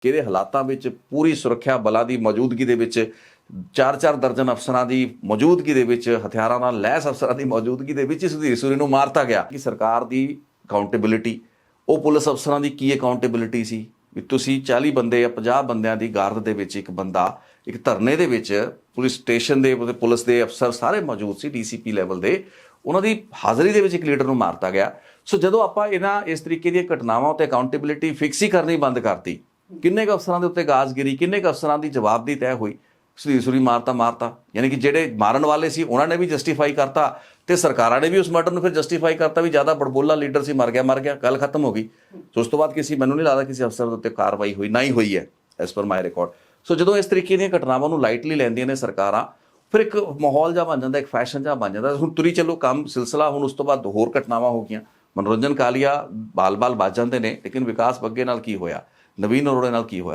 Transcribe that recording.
ਕਿਹੜੇ ਹਾਲਾਤਾਂ ਵਿੱਚ ਪੂਰੀ ਸੁਰੱਖਿਆ ਬਲਾਂ ਦੀ ਮੌਜੂਦਗੀ ਦੇ ਵਿੱਚ ਚਾਰ ਚਾਰ ਦਰਜਨ ਅਫਸਰਾਂ ਦੀ ਮੌਜੂਦਗੀ ਦੇ ਵਿੱਚ, ਹਥਿਆਰਾਂ ਨਾਲ ਲੈਸ ਅਫਸਰਾਂ ਦੀ ਮੌਜੂਦਗੀ ਦੇ ਵਿੱਚ ਸੁਧੀਰ ਸੂਰੀ ਨੂੰ ਮਾਰਤਾ ਗਿਆ। ਕਿ ਸਰਕਾਰ ਦੀ ਅਕਾਊਂਟੇਬਿਲਿਟੀ ਉਹ ਪੁਲਿਸ ਅਫਸਰਾਂ ਦੀ ਕੀ ਅਕਾਊਂਟੇਬਿਲਿਟੀ ਸੀ? ਵੀ ਤੁਸੀਂ 40 ਬੰਦੇ ਜਾਂ 50 ਬੰਦਿਆਂ ਦੀ ਗਾਰਡ ਦੇ ਵਿੱਚ ਇੱਕ ਬੰਦਾ, ਇੱਕ ਧਰਨੇ ਦੇ ਵਿੱਚ ਪੁਲਿਸ ਸਟੇਸ਼ਨ ਦੇ ਪੁਲਿਸ ਦੇ ਅਫਸਰ ਸਾਰੇ ਮੌਜੂਦ ਸੀ ਡੀਸੀਪੀ ਲੈਵਲ ਦੇ, ਉਹਨਾਂ ਦੀ ਹਾਜ਼ਰੀ ਦੇ ਵਿੱਚ ਇੱਕ ਲੀਡਰ ਨੂੰ ਮਾਰਤਾ ਗਿਆ। ਸੋ ਜਦੋਂ ਆਪਾਂ ਇਹਨਾਂ ਇਸ ਤਰੀਕੇ ਦੀਆਂ ਘਟਨਾਵਾਂ ਉੱਤੇ ਅਕਾਊਂਟੇਬਿਲਿਟੀ ਫਿਕਸ ਹੀ ਕਰਨੀ ਬੰਦ ਕਰਤੀ ਕਿੰਨੇ ਕੁ ਅਫਸਰਾਂ ਦੇ ਉੱਤੇ ਗਾਜ਼ਗਿਰੀ ਕਿੰਨੇ ਕੁ ਅਫਸਰਾਂ ਦੀ ਜਵਾਬਦੀ ਤੈਅ ਹੋਈ? ਸੁਧੀਰ ਸੂਰੀ ਮਾਰਤਾ ਮਾਰਤਾ। ਯਾਨੀ ਕਿ ਜਿਹੜੇ ਮਾਰਨ ਵਾਲੇ ਸੀ, ਉਹਨਾਂ ਨੇ ਵੀ ਜਸਟੀਫਾਈ ਕਰਤਾ ਤੇ ਸਰਕਾਰਾਂ ਨੇ ਵੀ ਉਸ ਮਰਡਰ ਨੂੰ ਫਿਰ ਜਸਟੀਫਾਈ ਕਰਤਾ ਵੀ ਜ਼ਿਆਦਾ ਬੜਬੋਲਾ ਲੀਡਰ ਸੀ, ਮਰ ਗਿਆ ਮਰ ਗਿਆ, ਗੱਲ ਖਤਮ ਹੋ ਗਈ। ਸੋ ਉਸ ਤੋਂ ਬਾਅਦ ਕਿਸੇ, ਮੈਨੂੰ ਨਹੀਂ ਲੱਗਦਾ ਕਿਸੇ ਅਫਸਰ ਦੇ ਉੱਤੇ ਕਾਰਵਾਈ ਹੋਈ, ਨਾ ਹੀ ਹੋਈ ਹੈ ਐਸ ਪਰ ਮਾਈ ਰਿਕਾਰਡ ਸੋ ਜਦੋਂ ਇਸ ਤਰੀਕੇ ਦੀਆਂ ਘਟਨਾਵਾਂ ਨੂੰ ਲਾਈਟਲੀ ਲੈਂਦੀਆਂ ਨੇ ਸਰਕਾਰਾਂ, ਫਿਰ ਇੱਕ ਮਾਹੌਲ ਜਿਹਾ ਬਣ ਜਾਂਦਾ, ਇੱਕ ਫੈਸ਼ਨ ਜਾਂ ਬਣ ਜਾਂਦਾ। ਹੁਣ ਤੁਰੀ ਚੱਲੋ, ਕੰਮ ਸਿਲਸਿਲਾ, ਹੁਣ ਉਸ ਤੋਂ ਬਾਅਦ ਹੋਰ ਘਟਨਾਵਾਂ ਹੋ ਗਈਆਂ। ਮਨੋਰੰਜਨ ਕਾਲੀਆ, ਬਾਲ-ਬਾਲ ਵੱਜ ਜਾਂਦੇ ਨੇ, ਲੇਕਿਨ ਵਿਕਾਸ ਬੱਗੇ ਨਾਲ ਕੀ ਹੋਇਆ? ਨਵੀਨ ਅਰੋੜੇ ਨਾਲ ਕੀ ਹੋਇਆ